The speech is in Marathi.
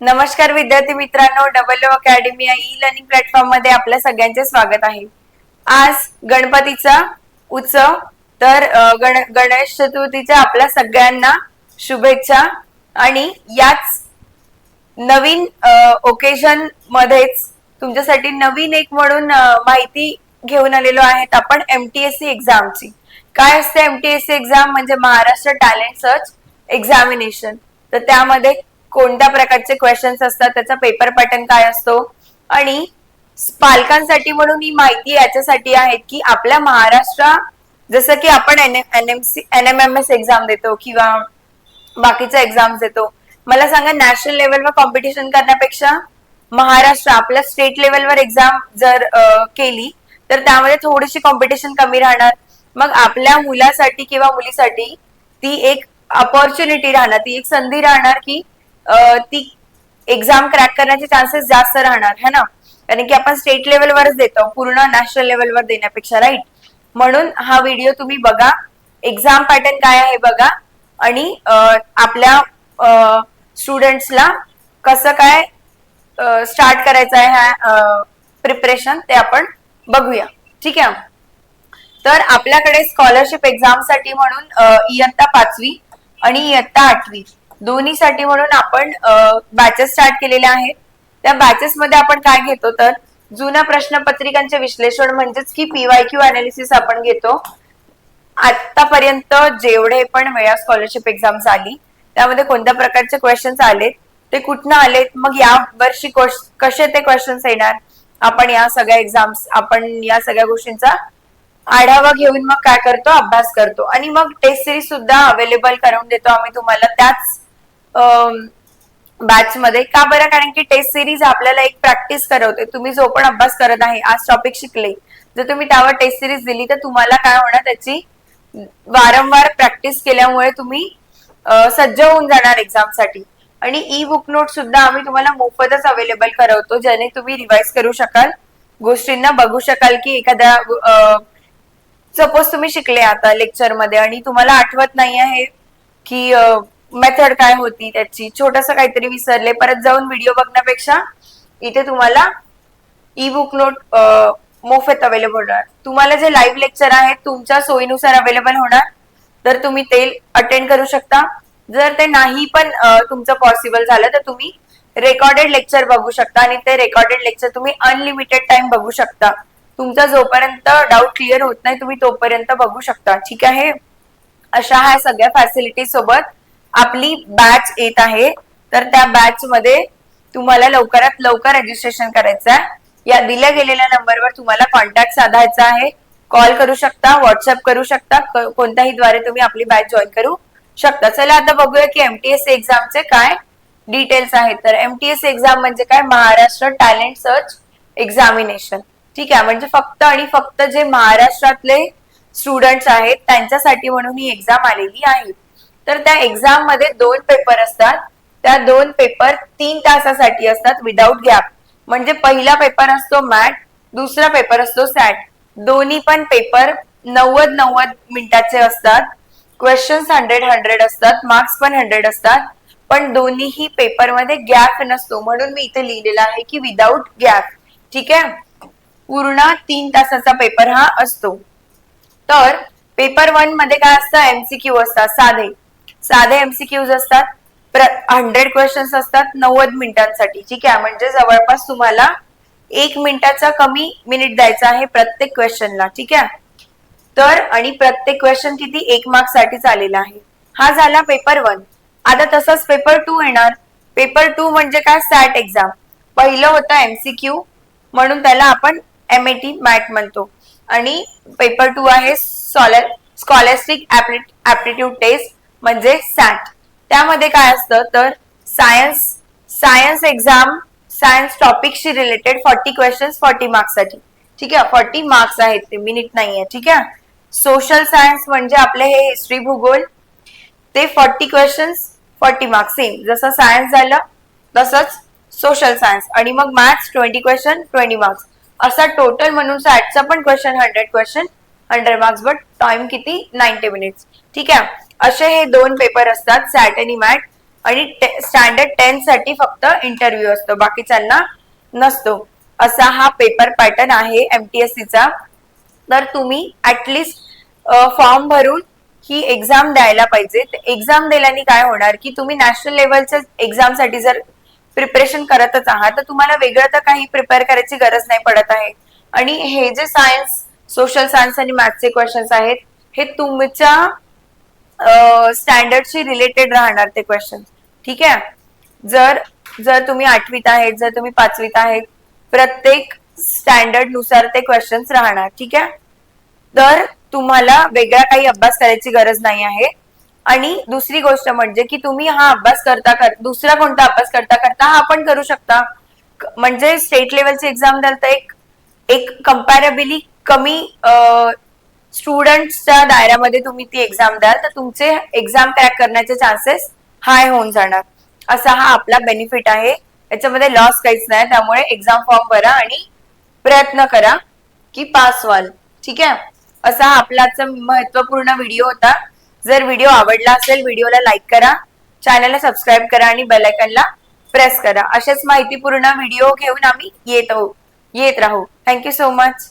नमस्कार विद्यार्थी मित्रांनो डबल ओ अकॅडमी या ई लर्निंग प्लॅटफॉर्ममध्ये आपल्या सगळ्यांचे स्वागत आहे. आज गणपतीचा उत्सव तर गण गणेश चतुर्थीच्या आपल्या सगळ्यांना शुभेच्छा आणि याच नवीन ओकेजन मध्येच तुमच्यासाठी नवीन एक म्हणून माहिती घेऊन आलेलो आहेत आपण एमटीएससी एक्झामची काय असते एमटीएससी एक्झाम म्हणजे महाराष्ट्र टॅलेंट सर्च एक्झामिनेशन तर त्यामध्ये कोणत्या प्रकारचे क्वेश्चन्स असतात त्याचा पेपर पॅटर्न काय असतो? आणि पालकांसाठी म्हणून ही माहिती याच्यासाठी आहे की आपल्या महाराष्ट्र जसं की आपण N M C N M M S exam देतो किंवा बाकीच्या एक्झाम देतो. मला सांगा नॅशनल लेवलवर कॉम्पिटिशन करण्यापेक्षा महाराष्ट्र आपल्या स्टेट लेवलवर एक्झाम जर केली तर त्यामध्ये थोडीशी कॉम्पिटिशन कमी राहणार. मग आपल्या मुलासाठी किंवा मुलीसाठी ती एक अपॉर्च्युनिटी राहणार ती एक संधी राहणार की ती एक्झाम क्रॅक करण्याचे चान्सेस जास्त राहणार है ना? कारण की आपण स्टेट लेवलवरच देतो पूर्ण नॅशनल लेवलवर देण्यापेक्षा राईट म्हणून हा व्हिडिओ तुम्ही बघा. एक्झाम पॅटर्न काय आहे बघा. आणि अ, आपल्या स्टुडंट्सला कसं काय स्टार्ट करायचं आहे ह्या प्रिपरेशन ते आपण बघूया. ठीक आहे? तर आपल्याकडे स्कॉलरशिप एक्झामसाठी म्हणून इयत्ता पाचवी आणि इयत्ता आठवी. दोन्हीसाठी म्हणून आपण बॅचेस स्टार्ट केलेल्या आहेत. त्या बॅचेस मध्ये आपण काय घेतो तर जुन्या प्रश्नपत्रिकांचे विश्लेषण म्हणजेच की पीवाय क्यू अनालिसिस आपण घेतो. आतापर्यंत जेवढे पण वेळा स्कॉलरशिप एक्झाम झाली त्यामध्ये कोणत्या प्रकारचे क्वेश्चन्स आलेत ते कुठनं आलेत मग या वर्षी कसे ते क्वेश्चन्स येणार आपण या सगळ्या एक्झाम्स आपण या सगळ्या गोष्टींचा आढावा घेऊन मग काय करतो अभ्यास करतो. आणि मग टेस्ट सिरीज सुद्धा अवेलेबल करून देतो आम्ही तुम्हाला त्याच बॅच मध्ये. का बरं? कारण की टेस्ट सिरीज आपल्याला एक प्रॅक्टिस करवते. तुम्ही जो पण अभ्यास करत आहे आज टॉपिक शिकले. जर तुम्ही त्यावर टेस्ट सिरीज दिली तर तुम्हाला काय होणार? त्याची वारंवार प्रॅक्टिस केल्यामुळे तुम्ही सज्ज होऊन जाणार एक्झामसाठी. आणि ई बुक नोट सुद्धा आम्ही तुम्हाला मोफतच अवेलेबल करवतो ज्याने तुम्ही रिवाइज करू शकाल. गोष्टींना बघू शकाल की एखाद्या सपोज तुम्ही शिकले आता लेक्चरमध्ये आणि तुम्हाला आठवत नाही आहे की मेथड काय होती त्याची? छोटस काहीतरी विसरले. परत जाऊन व्हिडिओ बघण्यापेक्षा इथे तुम्हाला ई बुक नोट मोफत अवेलेबल होणार. तुम्हाला जे लाईव्ह लेक्चर आहेत तुमच्या सोयीनुसार अवेलेबल होणार. तर तुम्ही ते अटेंड करू शकता. जर ते नाही पण तुमचं पॉसिबल झालं तर तुम्ही रेकॉर्डेड लेक्चर बघू शकता आणि ते रेकॉर्डेड लेक्चर तुम्ही अनलिमिटेड टाइम बघू शकता. तुमचा जोपर्यंत डाऊट क्लिअर होत नाही तुम्ही तोपर्यंत बघू शकता. ठीक आहे? अशा ह्या सगळ्या फॅसिलिटी सोबत आपली बॅच येत आहे तर त्या बॅच मध्ये तुम्हाला लवकरात लवकर रजिस्ट्रेशन करायचं आहे. या दिल्या गेलेल्या नंबरवर तुम्हाला कॉन्टॅक्ट साधायचा आहे. कॉल करू शकता व्हॉट्सअप करू शकता कोणत्याही द्वारे तुम्ही आपली बॅच जॉईन करू शकता. चला आता बघूया की एमटीएस एक्झामचे काय डिटेल्स आहेत. तर एमटीएस एक्झाम म्हणजे काय? महाराष्ट्र टॅलेंट सर्च एक्झामिनेशन ठीक आहे म्हणजे फक्त आणि फक्त जे महाराष्ट्रातले स्टुडंट्स आहेत त्यांच्यासाठी म्हणून ही एक्झाम आलेली आहे. तर त्या एक्झाममध्ये दोन पेपर असतात. त्या दोन पेपर तीन तासासाठी असतात विदाउट गॅप म्हणजे पहिला पेपर असतो मॅट दुसरा पेपर असतो सॅट दोन्ही पण पेपर नव्वद नव्वद मिनिटाचे असतात. क्वेश्चन्स हंड्रेड हंड्रेड असतात मार्क्स पण हंड्रेड असतात. पण दोन्हीही पेपरमध्ये गॅप नसतो. म्हणून मी इथे लिहिलेलं आहे की विदाऊट गॅप ठीक आहे? पूर्ण तीन तासाचा पेपर हा असतो. तर पेपर वनमध्ये काय असतं? एमसीक्यू असतात. साधे. साधे एमसीक्यूज असतात. हंड्रेड क्वेश्चन्स असतात नव्वद मिनिटांसाठी ठीक आहे? म्हणजे जवळपास तुम्हाला एक मिनिटाचा कमी मिनिट द्यायचा आहे प्रत्येक क्वेश्चनला ठीक आहे? तर आणि प्रत्येक क्वेश्चन किती? एक मार्कसाठी आलेला आहे. हा झाला पेपर वन आता तसंच पेपर टू येणार. पेपर टू म्हणजे काय? सॅट एक्झाम पहिलं होतं एमसीक्यू म्हणून त्याला आपण एम ए टी मॅट म्हणतो. आणि पेपर टू आहे स्कॉलॅस्टिक ऍप्टिट्यूड टेस्ट म्हणजे सॅट त्यामध्ये काय असतं? तर सायन्स सायन्स एक्झाम सायन्स टॉपिकशी रिलेटेड फॉर्टी क्वेश्चन फॉर्टी मार्क्ससाठी. ठीक आहे? फॉर्टी मार्क्स आहेत ते. मिनिट नाहीये. ठीक आहे? सोशल सायन्स म्हणजे आपले हे हिस्ट्री भूगोल. ते forty questions forty marks same जसं सायन्स झालं तसंच सोशल सायन्स आणि मग maths twenty question twenty marks असा टोटल म्हणून सॅटचा पण question hundred question hundred marks but time किती? नाईन्टी मिनिट्स ठीक आहे? असे हे दोन पेपर असतात सॅट आणि मॅट आणि स्टँडर्ड टेन साठी फक्त इंटरव्ह्यू असतो. बाकीच्यांना नसतो. असा हा पेपर पॅटर्न आहे एमटीएससी चा. तर तुम्ही ऍटलिस्ट फॉर्म भरून ही एक्झाम द्यायला पाहिजे. एक्झाम दिल्याने काय होणार की तुम्ही नॅशनल लेवलच्या एक्झामसाठी जर प्रिपरेशन करतच आहात तर तुम्हाला वेगळं तर काही प्रिपेअर करायची गरज नाही पडत आहे. आणि हे जे सायन्स सोशल सायन्स आणि मॅथ्सचे क्वेश्चन्स आहेत हे तुमच्या स्टँडर्डशी रिलेटेड राहणार ते क्वेश्चन ठीक आहे? जर जर तुम्ही आठवीत आहेत जर तुम्ही पाचवीत आहेत प्रत्येक स्टँडर्डनुसार ते क्वेश्चन्स राहणार. ठीक आहे? तर तुम्हाला वेगळा काही अभ्यास करायची गरज नाही आहे. आणि दुसरी गोष्ट म्हणजे की तुम्ही हा अभ्यास करता कर दुसरा कोणता अभ्यास करता करता हा पण करू शकता. म्हणजे स्टेट लेवलची एक्झाम द्याल तर एक एक कम्पॅरेबली कमी स्टुडंटच्या दायऱ्यामध्ये तुम्ही ती एक्झाम द्याल तर तुमचे एक्झाम क्रॅक करण्याचे चान्सेस हाय होऊन जाणार. असा हा आपला बेनिफिट आहे. याच्यामध्ये लॉस काहीच नाही त्यामुळे एक्झाम फॉर्म भरा आणि प्रयत्न करा की पास व्हाल. ठीक आहे? असा हा आपला महत्त्वपूर्ण व्हिडिओ होता. जर व्हिडिओ आवडला असेल व्हिडिओला लाईक करा चॅनलला सबस्क्राईब करा आणि बेलायकनला प्रेस करा. अशाच माहितीपूर्ण व्हिडिओ घेऊन आम्ही येत आहोत येत राहू. Thank you so much